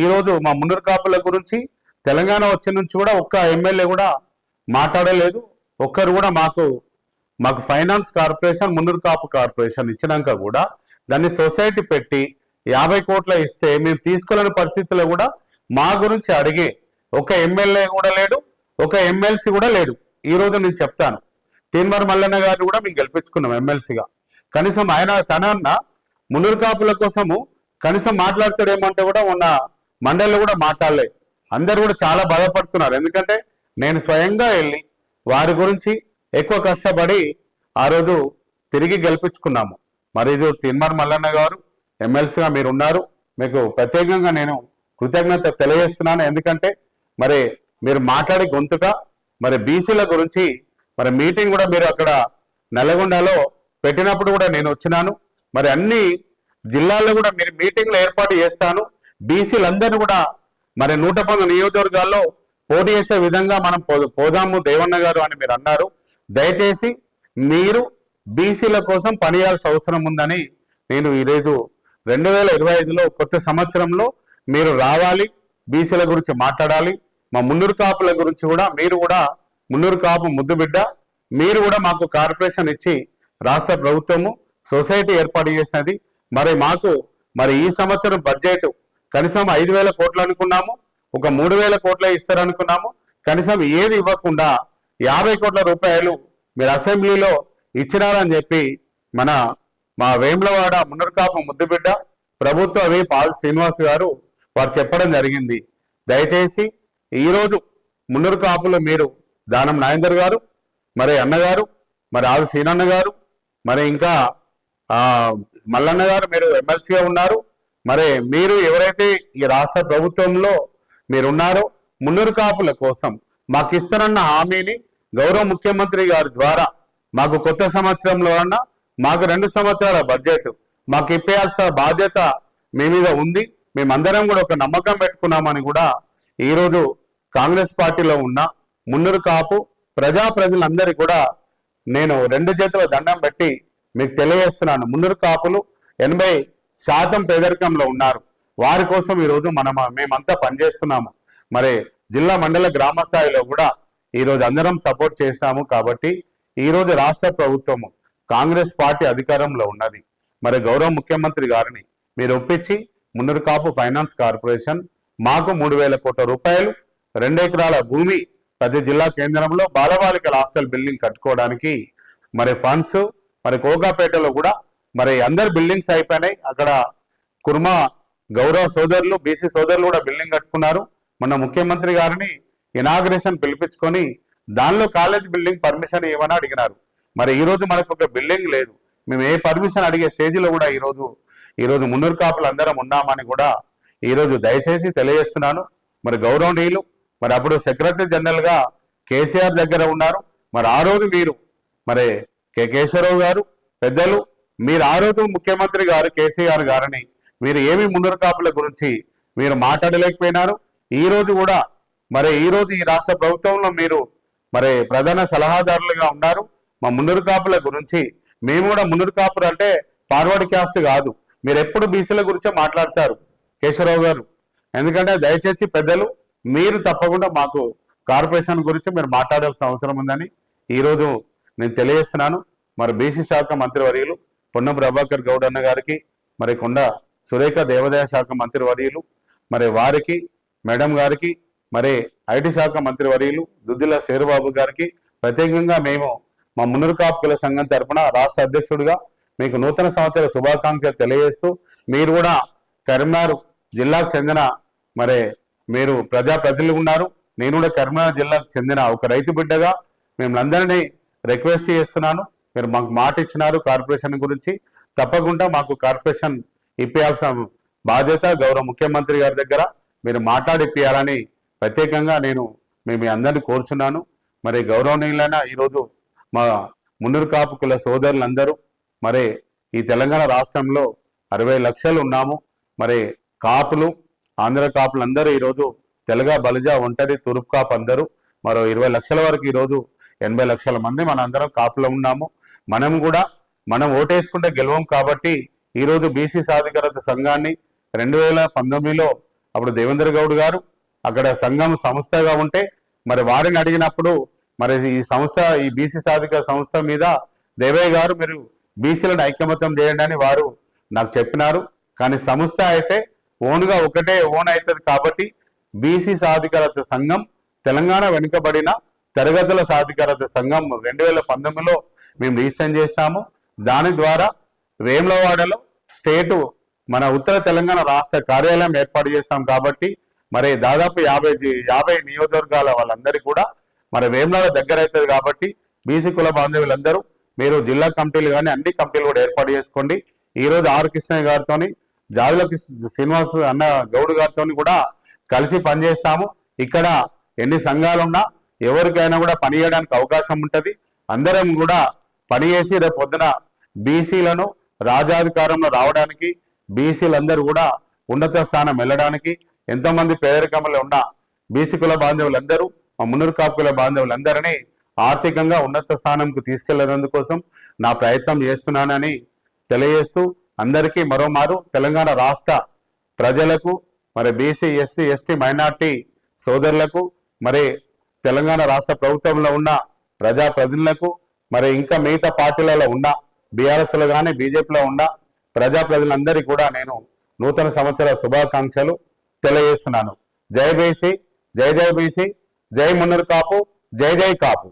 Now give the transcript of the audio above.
ఈరోజు మా మున్నూరు కాపుల గురించి తెలంగాణ వచ్చే నుంచి కూడా ఒక్క ఎమ్మెల్యే కూడా మాట్లాడలేదు. ఒక్కరు కూడా మాకు మాకు finance corporation Munnuru Kapu corporation ఇచ్చినాక కూడా దాన్ని సొసైటీ పెట్టి యాభై కోట్ల ఇస్తే మేము తీసుకోలేని పరిస్థితుల్లో కూడా మా గురించి అడిగే ఒక ఎమ్మెల్యే కూడా లేడు ఒక ఎమ్మెల్సీ కూడా లేడు. ఈ రోజు నేను చెప్తాను. తీన్మార్ మల్లన్న గారిని కూడా మేము గెలిపించుకున్నాం ఎమ్మెల్సీగా. కనీసం ఆయన తన అన్న కాపుల కోసము కనీసం మాట్లాడతాడేమంటే కూడా ఉన్న మండలిలో కూడా మాట్లాడలే. అందరు కూడా చాలా బాధపడుతున్నారు. ఎందుకంటే నేను స్వయంగా వెళ్ళి వారి గురించి ఎక్కువ కష్టపడి ఆ రోజు తిరిగి గెలిపించుకున్నాము. మరి ఇది తిన్మార్ మల్లన్న గారు ఎమ్మెల్సీగా మీరు ఉన్నారు మీకు ప్రత్యేకంగా నేను కృతజ్ఞత తెలియజేస్తున్నాను. ఎందుకంటే మరి మీరు మాట్లాడే గొంతుగా మరి బీసీల గురించి మరి మీటింగ్ కూడా మీరు అక్కడ నల్గొండలో పెట్టినప్పుడు కూడా నేను వచ్చినాను. మరి అన్ని జిల్లాల్లో కూడా మీరు మీటింగ్లు ఏర్పాటు చేస్తాను. బీసీలందరినీ కూడా మరి నూట పంతొమ్మిది నియోజకవర్గాల్లో పోటీ చేసే విధంగా మనం పోదాము దేవన్న గారు అని మీరు అన్నారు. దయచేసి మీరు బీసీల కోసం పనియాల్సిన అవసరం ఉందని నేను ఈరోజు రెండు వేల ఇరవై ఐదులో కొత్త సంవత్సరంలో మీరు రావాలి బీసీల గురించి మాట్లాడాలి మా మున్నూరు కాపుల గురించి కూడా మీరు కూడా మున్నూరు కాపు ముద్దు బిడ్డ మీరు కూడా మాకు కార్పొరేషన్ ఇచ్చి రాష్ట్ర ప్రభుత్వము సొసైటీ ఏర్పాటు చేసినది. మరి మాకు మరి ఈ సంవత్సరం బడ్జెట్ కనీసం ఐదు వేల కోట్లు అనుకున్నాము ఒక మూడు వేల కోట్లే ఇస్తారనుకున్నాము. కనీసం ఏది ఇవ్వకుండా యాభై కోట్ల రూపాయలు మీరు అసెంబ్లీలో ఇచ్చినారని చెప్పి మన మా వేములవాడ మున్నూరుకాపు ముద్దుబిడ్డ ప్రభుత్వ వి పాల్ శ్రీనివాస్ గారు వారు చెప్పడం జరిగింది. దయచేసి ఈరోజు మున్నూరు కాపులు మీరు దానం నాయందర్ గారు మరి అన్నగారు మరి ఆది సీనన్న గారు మరి ఇంకా మల్లన్న గారు మీరు ఎమ్మెల్సీగా ఉన్నారు. మరి మీరు ఎవరైతే ఈ రాష్ట్ర ప్రభుత్వంలో మీరున్నారో మున్నూరు కాపుల కోసం మాకు ఇస్తారన్న హామీని గౌరవ ముఖ్యమంత్రి గారి ద్వారా మాకు కొత్త సంవత్సరంలో అన్న మాకు రెండు సంవత్సరాల బడ్జెట్ మాకు ఇప్పేయాల్సిన బాధ్యత మీ మీద ఉంది. మేమందరం కూడా ఒక నమ్మకం పెట్టుకున్నామని కూడా ఈరోజు కాంగ్రెస్ పార్టీలో ఉన్న మున్నూరు కాపు ప్రజా ప్రజలందరికీ కూడా నేను రెండు చేతుల దండం పెట్టి మీకు తెలియజేస్తున్నాను. మున్నూరు కాపులు ఎనభై శాతం పేదరికంలో ఉన్నారు. వారి కోసం ఈరోజు మనం మేమంతా పనిచేస్తున్నాము. మరి జిల్లా మండల గ్రామ స్థాయిలో కూడా ఈరోజు అందరం సపోర్ట్ చేస్తాము కాబట్టి ఈరోజు రాష్ట్ర ప్రభుత్వము కాంగ్రెస్ పార్టీ అధికారంలో ఉన్నది. మరి గౌరవ ముఖ్యమంత్రి గారిని మీరు ఒప్పించి మున్నూరు కాపు ఫైనాన్స్ కార్పొరేషన్ మాకు మూడు వేల కోట్ల రూపాయలు రెండు ఎకరాల భూమి ప్రతి జిల్లా కేంద్రంలో బాలబాలికల హాస్టల్ బిల్డింగ్ కట్టుకోవడానికి మరి ఫండ్స్ మరి కోకాపేటలో కూడా మరి అందరు బిల్డింగ్స్ అయిపోయినాయి. అక్కడ కుర్మా గౌరవ సోదరులు బీసీ సోదరులు కూడా బిల్డింగ్ కట్టుకున్నారు. మొన్న ముఖ్యమంత్రి గారిని ఇనాగ్రేషన్ పిలిపించుకొని దానిలో కాలేజ్ బిల్డింగ్ పర్మిషన్ ఇవ్వని అడిగినారు. మరి ఈరోజు మనకు ఒక బిల్డింగ్ లేదు. మేము ఏ పర్మిషన్ అడిగే స్టేజ్లో కూడా ఈరోజు ఈరోజు మున్నూరు కాపులు అందరం ఉన్నామని కూడా ఈరోజు దయచేసి తెలియజేస్తున్నాను. మరి గౌరవనీయులు మరి అప్పుడు సెక్రటరీ జనరల్గా కేసీఆర్ దగ్గర ఉన్నారు. మరి ఆ రోజు మీరు మరి కె కేశవరావు గారు పెద్దలు మీరు ఆ రోజు ముఖ్యమంత్రి గారు కేసీఆర్ గారిని మీరు ఏమి మున్నూరు కాపుల గురించి మీరు మాట్లాడలేకపోయినారు. ఈ రోజు కూడా మరి ఈ రోజు ఈ రాష్ట్ర ప్రభుత్వంలో మీరు మరి ప్రధాన సలహాదారులుగా ఉన్నారు. మా మున్నూరు కాపుల గురించి మేము కూడా మున్నూరు కాపులు అంటే ఫార్వర్డ్ క్యాస్ట్ కాదు. మీరు ఎప్పుడు బీసీల గురించే మాట్లాడతారు కేశవరావు గారు. ఎందుకంటే దయచేసి పెద్దలు మీరు తప్పకుండా మాకు కార్పొరేషన్ గురించి మీరు మాట్లాడాల్సిన అవసరం ఉందని ఈరోజు నేను తెలియజేస్తున్నాను. మరి బీసీ శాఖ మంత్రివర్యులు పొన్నం ప్రభాకర్ గౌడ్ అన్న గారికి మరి కొండ సురేఖ దేవాదాయ శాఖ మంత్రివర్యులు మరి వారికి మేడం గారికి మరి ఐటీ శాఖ మంత్రివర్యులు దుద్దిల శేరుబాబు గారికి ప్రత్యేకంగా మేము మా మున్నూరు కాపుల సంఘం తరపున రాష్ట్ర అధ్యక్షుడిగా మీకు నూతన సంవత్సర శుభాకాంక్షలు తెలియజేస్తూ మీరు కూడా కరీంనగర్ జిల్లాకు చెందిన మరి మీరు ప్రజాప్రతినిధులు ఉన్నారు. నేను కూడా కరీంనగర్ జిల్లాకు చెందిన ఒక రైతు బిడ్డగా మిమ్మల్ని అందరినీ రిక్వెస్ట్ చేస్తున్నాను. మీరు మాకు మాట ఇచ్చినారు కార్పొరేషన్ గురించి తప్పకుండా మాకు కార్పొరేషన్ ఇప్పించాల్సిన బాధ్యత గౌరవ ముఖ్యమంత్రి గారి దగ్గర. మీరు మాట్లాడిపియాలని ప్రత్యేకంగా నేను మేము అందరినీ కోరుచున్నాను. మరి గౌరవనీయులైన ఈరోజు మా మున్నూరు కాపు కుల సోదరులందరూ మరి ఈ తెలంగాణ రాష్ట్రంలో అరవై లక్షలు ఉన్నాము. మరి కాపులు ఆంధ్ర కాపులందరూ ఈరోజు తెలగ బలిజ ఒంటరి తూర్పు కాపు అందరూ. మరో ఇరవై లక్షల వరకు ఈరోజు ఎనభై లక్షల మంది మన అందరం కాపులో ఉన్నాము. మనం కూడా మనం ఓటేసుకుంటే గెలవం కాబట్టి ఈరోజు బీసీ సాధికారత సంఘాన్ని రెండు వేల పంతొమ్మిదిలో అప్పుడు దేవేంద్ర గౌడ్ గారు అక్కడ సంఘం సంస్థగా ఉంటే మరి వారిని అడిగినప్పుడు మరి ఈ సంస్థ ఈ బీసీ సాధికార సంస్థ మీద దేవయ్య గారు మీరు బీసీలను ఐకమత్యం చేయండి అని వారు నాకు చెప్పినారు. కానీ సంస్థ అయితే ఓన్గా ఒకటే ఓన్ అవుతుంది కాబట్టి బీసీ సాధికారత సంఘం తెలంగాణ వెనుకబడిన తరగతుల సాధికారత సంఘం రెండు వేల పంతొమ్మిదిలో మేము రిజిస్టర్ చేస్తాము. దాని ద్వారా వేములవాడలో స్టేటు మన ఉత్తర తెలంగాణ రాష్ట్ర కార్యాలయం ఏర్పాటు చేస్తాం కాబట్టి మరి దాదాపు యాభై యాభై నియోజకవర్గాల వాళ్ళందరికీ కూడా మరి వేములవాడ దగ్గర అవుతుంది కాబట్టి బీసీ కుల బాంధవులందరూ మీరు జిల్లా కమిటీలు కానీ అన్ని కమిటీలు కూడా ఏర్పాటు చేసుకోండి. ఈ రోజు ఆర్ కృష్ణ గారితోని జాదుల కృష్ణ- శ్రీనివాస్ అన్న గౌడ్ గారితో కూడా కలిసి పనిచేస్తాము. ఇక్కడ ఎన్ని సంఘాలున్నా ఎవరికైనా కూడా పని చేయడానికి అవకాశం ఉంటుంది. అందరం కూడా పని చేసి రేపు పొద్దున బీసీలను రాజాధికారంలో రావడానికి బీసీలందరూ కూడా ఉన్నత స్థానం వెళ్ళడానికి ఎంతోమంది పేదరికంలో ఉన్న బీసీ కుల బాంధవులందరూ మా మున్నూరు కాపు కుల బాంధవులందరినీ ఆర్థికంగా ఉన్నత స్థానంకు తీసుకెళ్ళేందుకోసం నా ప్రయత్నం చేస్తున్నానని తెలియజేస్తూ అందరికీ మరోమారు తెలంగాణ రాష్ట్ర ప్రజలకు మరి బీసీ ఎస్సీ ఎస్టీ మైనార్టీ సోదరులకు మరి తెలంగాణ రాష్ట్ర ప్రభుత్వంలో ఉన్న ప్రజాప్రతినిధులకు మరి ఇంకా మిగతా పార్టీలలో ఉన్న బీఆర్ఎస్లో కానీ బీజేపీలో ఉన్న ప్రజా ప్రజలందరికీ కూడా నేను నూతన సంవత్సర శుభాకాంక్షలు తెలియజేస్తున్నాను. జై బీసీ జై జై బీసీ జై మున్నూరు కాపు జై జై కాపు.